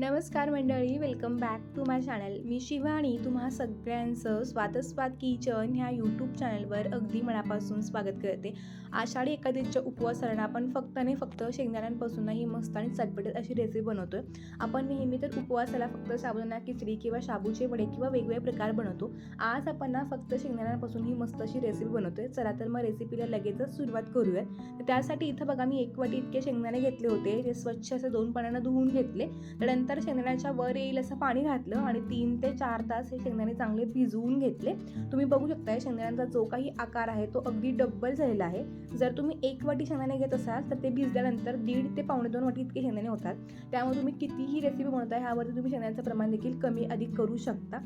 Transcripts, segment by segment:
नमस्कार मंडळी welcome back to my channel मी शिवानी तुम्हा सगळ्यांचं स्वातस्वाद किचन ह्या यूट्यूब चॅनलवर अगदी मनापासून स्वागत करते. आषाढी एकादशीच्या उपवासाला आपण फक्त आणि फक्त शेंगदाण्यांपासूनही मस्त आणि चटपटीत अशी रेसिपी बनवतोय. आपण नेहमी तर उपवासाला फक्त साबुदाणा खिचडी किंवा शाबूचे वडे किंवा वेगवेगळे प्रकार बनवतो. आज आपण ना फक्त शेंगदाण्यांपासून ही मस्त अशी रेसिपी बनवतोय. चला तर मग रेसिपीला लगेचच सुरुवात करूयात. तर त्यासाठी इथं बघा मी एक वाटी इतके शेंगदाणे घेतले होते. ते स्वच्छ असे दोन पाण्यानं धुवून घेतले. त्यानंतर शेंगदाण्याच्या वर येईल असं पाणी घातलं आणि तीन ते चार तास हे शेंगदाणे चांगले भिजवून घेतले. तुम्ही बघू शकता शेंगदाण्यांचा जो काही आकार आहे तो अगदी डब्बल झालेला आहे. जर तुम्ही एक वाटी शेंगदाणे घेत असाल तर ते भिजल्यानंतर दीड ते पावणे दोन वाटी इतके शेंगदाणे होतात. त्यामुळे तुम्ही कितीही रेसिपी बनवताय ह्यावरती तुम्ही शेंगदाण्याचं प्रमाण देखील कमी अधिक करू शकता.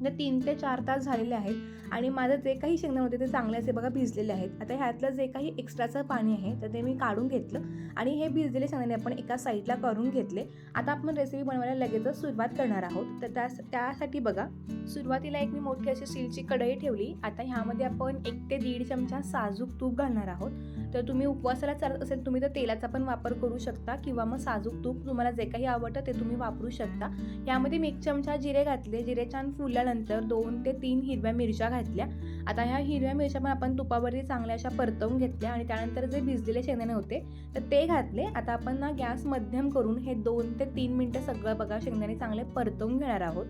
म्हणजे तीन ते चार तास झालेले आहेत. आणि माझं जे काही शेंगदाणे होते ते चांगले असे बघा भिजलेले आहेत. आता ह्यातलं जे काही एक्स्ट्राचं पाणी आहे तर ते मी काढून घेतलं. आणि हे भिजलेले शेंगदाणे आपण एका साईडला करून घेतले. आता आपण रेसिपी बनवायला लगेचच सुरुवात करणार आहोत. तर त्या त्यासाठी बघा सुरुवातीला एक मी मोठी अशी स्टीलची कढई ठेवली. आता ह्यामध्ये आपण एक ते दीड चमचा साजूक तूप घालणार आहोत. तर तुम्ही उपवासाला चालत असेल तुम्ही तर तेलाचा पण वापर करू शकता किंवा मग साजूक तूप तुम्हाला जे काही आवडतं ते तुम्ही वापरू शकता. यामध्ये मी एक चमचा जिरे घातले. जिरे छान फुलल्यानंतर दोन ते तीन हिरव्या मिरच्या घातल्या. आता ह्या हिरव्या मिरच्या पण आपण तुपावरती चांगल्या अशा परतवून घेतल्या आणि त्यानंतर जे भिजलेले शेंगदाणे होते तर ते घातले. आता आपण ना गॅस मध्यम करून हे दोन ते तीन मिनटं सगळं बघा शेंगदाणे चांगले परतवून घेणार आहोत.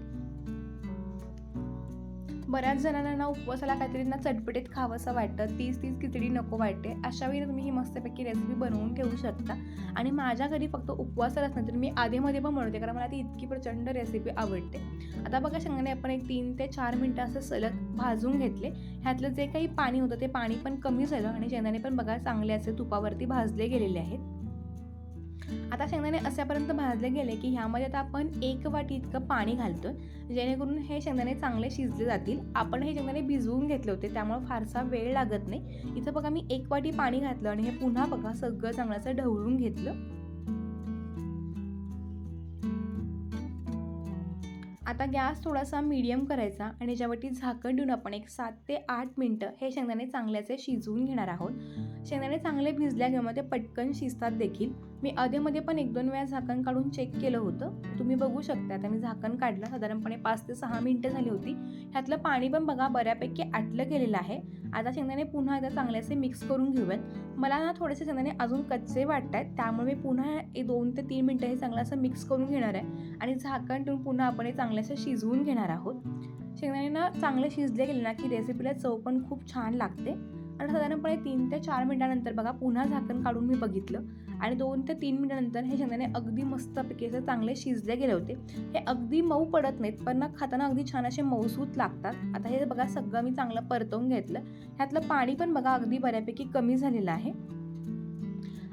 बऱ्याच जणांना ना उपवासाला काहीतरी ना चटपटीत खावंसं वाटतं तीस तीस खिचडी नको वाटते. अशा वेळी तुम्ही ही मस्तपैकी रेसिपी बनवून ठेवू शकता. आणि माझ्या घरी फक्त उपवासालाच नाही तर मी आधीमध्ये पण बनवते कारण मला ती इतकी प्रचंड रेसिपी आवडते. आता बघा शेंगदाणे आपण एक तीन ते चार मिनटं असं सलग भाजून घेतले. ह्यातलं जे काही पाणी होतं ते पाणी पण कमी झालं आणि शेंगदाणे पण बघा चांगले असे तुपावरती भाजले गेलेले आहेत. आता शेंगदाणे अशापर्यंत भाजले गेले की ह्यामध्ये आता आपण एक वाटी इतकं पाणी घालतोय जेणेकरून हे शेंगदाणे चांगले शिजले जातील. आपण हे शेंगदाणे भिजवून घेतले होते त्यामुळे फारसा वेळ लागत नाही. इथं बघा मी एक वाटी पाणी घातलं आणि हे पुन्हा बघा सगळं चांगलं असं ढवळून घेतलं. आता गॅस थोडासा मीडियम करायचा आणि ज्यावरती झाकण देऊन आपण एक सात ते आठ मिनटं हे शेंगदाणे चांगल्याचे शिजवून घेणार आहोत. शेंगदाणे चांगले भिजल्या किंवा ते पटकन शिजतात देखील. मी अधेमध्ये पण एक दोन वेळा झाकण काढून चेक केलं होतं. तुम्ही बघू शकता आता मी झाकण काढलं. साधारणपणे पाच ते सहा मिनटं झाली होती. ह्यातलं पाणी पण बघा बऱ्यापैकी आटलं गेलेलं आहे. आता शेंगदाणे पुन्हा एकदा चांगले असे मिक्स करून घेऊयात. मला ना थोडेसे शेंगदाणे अजून कच्चे वाटत आहेत त्यामुळे मी पुन्हा एक दोन ते तीन मिनटं हे चांगलं असं मिक्स करून घेणार आहे. आणि झाकण ठेवून पुन्हा आपण हे चांगले असं शिजवून घेणार आहोत. शेंगदाणे ना चांगले शिजले गेले ना की रेसिपीला चव पण खूप छान लागते. आणि साधारणपणे तीन ते चार मिनटानंतर बघा पुन्हा झाकण काढून मी बघितलं. आणि दोन ते तीन मिनिटानंतर हे शेंगदाणे अगदी मस्तपैकी असे चांगले शिजले गेले होते. हे अगदी मऊ पडत नाहीत पण ना खाताना अगदी छान असे मऊसूत लागतात. आता हे बघा सगळं मी चांगलं परतवून घेतलं. ह्यातलं पाणी पण बघा अगदी बऱ्यापैकी कमी झालेलं आहे.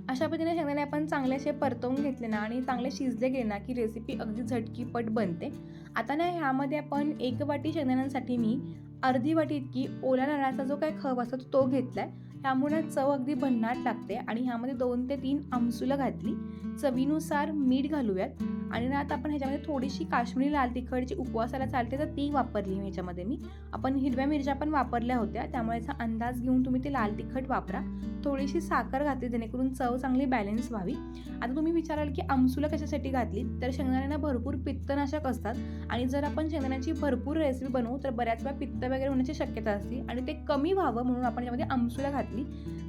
अशा पद्धतीने शेंगदाणे आपण चांगले असे परतवून घेतले ना आणि चांगले शिजले गेले ना की रेसिपी अगदी झटकीपट बनते. आता ना ह्यामध्ये आपण एक वाटी शेंगदाण्यांसाठी मी अर्धी वाटी इतकी ओल्या नारळाचा जो काही खप असतो तो घेतला आहे त्यामुळे चव अगदी भन्नाट लागते आणि ह्यामध्ये दोन ते तीन आमसुलं घातली. चवीनुसार मीठ घालूयात. आणि ना आता आपण ह्याच्यामध्ये थोडीशी काश्मीरी लाल तिखटची उपवासाला चालते तर ती वापरली मी ह्याच्यामध्ये मी. आपण हिरव्या मिरच्या पण वापरल्या होत्या. त्यामुळे याचा अंदाज घेऊन तुम्ही ते लाल तिखट वापरा. थोडीशी साखर घातली जेणेकरून चव चांगली बॅलन्स व्हावी. आता तुम्ही विचाराल की आमसुलं कशासाठी घातली? तर शेंगदाण्यांना भरपूर पित्तनाशक असतात. आणि जर आपण शेंगदाण्याची भरपूर रेसिपी बनवू तर बऱ्याच वेळा पित्त वगैरे होण्याची शक्यता असते. आणि ते कमी व्हावं म्हणून आपण यामध्ये आमसुला घातली.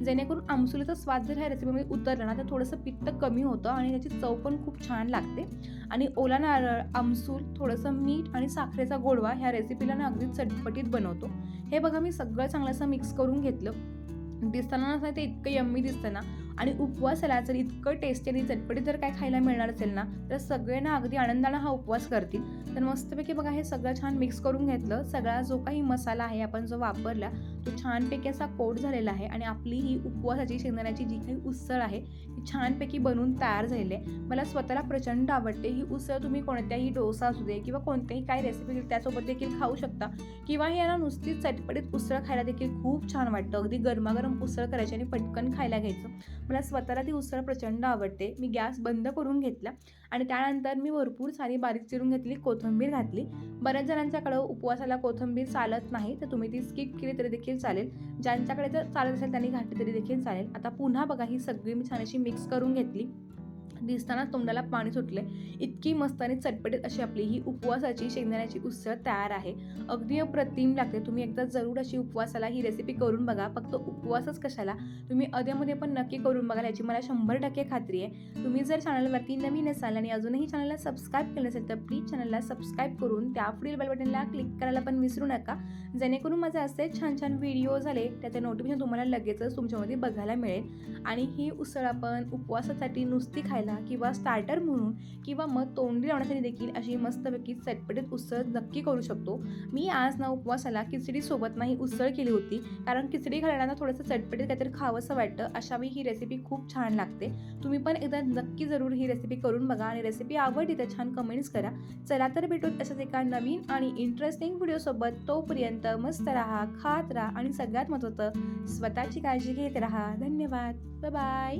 जेणेकरून आमसुलीचा स्वाद जर ह्या रेसिपीमध्ये उतरला ना तर थोडंसं पित्त कमी होतं आणि त्याची चव पण खूप छान लागते. आणि ओला नारळ आमसूल थोडंसं मीठ आणि साखरेचा गोडवा ह्या रेसिपीला ना अगदी चटपटीत बनवतो. हे बघा मी सगळं चांगलं असं मिक्स करून घेतलं. दिसताना नसतं ते इतकं यम्मी दिसतं ना. आणि उपवासाला जर इतकं टेस्टी आणि चटपटीत जर काय खायला मिळणार असेल ना तर सगळ्यांना अगदी आनंदानं हा उपवास करतील. तर मस्तपैकी बघा हे सगळं छान मिक्स करून घेतलं. सगळा जो काही मसाला आहे आपण जो वापरला तो छानपैकी असा कोट झालेला आहे आणि आपली ही उपवासाची शेंगदाण्याची जी काही उसळ आहे ती छानपैकी बनवून तयार झालेली आहे. मला स्वतःला प्रचंड आवडते. ही उसळ तुम्ही कोणत्याही डोसा असू दे किंवा कोणत्याही काही रेसिपी त्यासोबत देखील खाऊ शकता. किंवा हे ना नुसतीच चटपटीत उसळ खायला देखील खूप छान वाटतं. अगदी गरमागरम उसळ करायची आणि पटकन खायला घ्यायचं. मला स्वतःला ती उसळ प्रचंड आवडते. मी गॅस बंद करून घेतला आणि त्यानंतर मी भरपूर सारी बारीक चिरून घेतली कोथिंबीर घातली. बऱ्याच जणांच्याकडं उपवासाला कोथिंबीर चालत नाही तर तुम्ही ती स्किप केली तरी देखील चालेल. ज्यांच्याकडे जर चालत असेल त्यांनी घातली तरी देखील चालेल. आता पुन्हा बघा ही सगळी मी छान अशी मिक्स करून घेतली. दिसताना तोंडाला पाणी सुटले इतकी मस्त आणि चटपटीत अशी आपली ही उपवासाची शेंगदाण्याची उसळ तयार आहे. अगदी अप्रतिम लागते. तुम्ही एकदा जरूर अशी उपवासाला ही रेसिपी करून बघा. फक्त उपवासच कशाला? तुम्ही अध्यामध्ये पण नक्की करून बघाल याची मला शंभर टक्के खात्री आहे. तुम्ही जर चॅनलवरती नवीन असाल आणि अजूनही चॅनलला सबस्क्राईब केलं नसेल तर प्लीज चॅनलला सबस्क्राईब करून त्या पुढील बेल बटनला क्लिक करायला पण विसरू नका. जेणेकरून माझे असे छान छान व्हिडिओ झाले त्याचे नोटिफिकेशन तुम्हाला लगेचच तुमच्यामध्ये बघायला मिळेल. आणि ही उसळ आपण उपवासासाठी नुसती खायला किंवा स्टार्टर म्हणून किंवा मग तोंडी लावण्यासाठी देखील अशी मस्तपैकी चटपटीत उसळ नक्की करू शकतो. मी आज ना उपवासाला खिचडीसोबत नाही उसळ केली होती. कारण खिचडी खाल्यानं थोडंसं चटपटीत काहीतरी खावंसं वाटतं. अशावेळी ही रेसिपी खूप छान लागते. तुम्ही पण एकदा नक्की जरूर ही रेसिपी करून बघा आणि रेसिपी आवडली तर छान कमेंट्स करा. चला तर भेटूत अशाच एका नवीन आणि इंटरेस्टिंग व्हिडिओसोबत तोपर्यंत मस्त राहा खात राहा आणि सगळ्यात महत्त्वाचं स्वतःची काळजी घेत राहा. धन्यवाद. बाय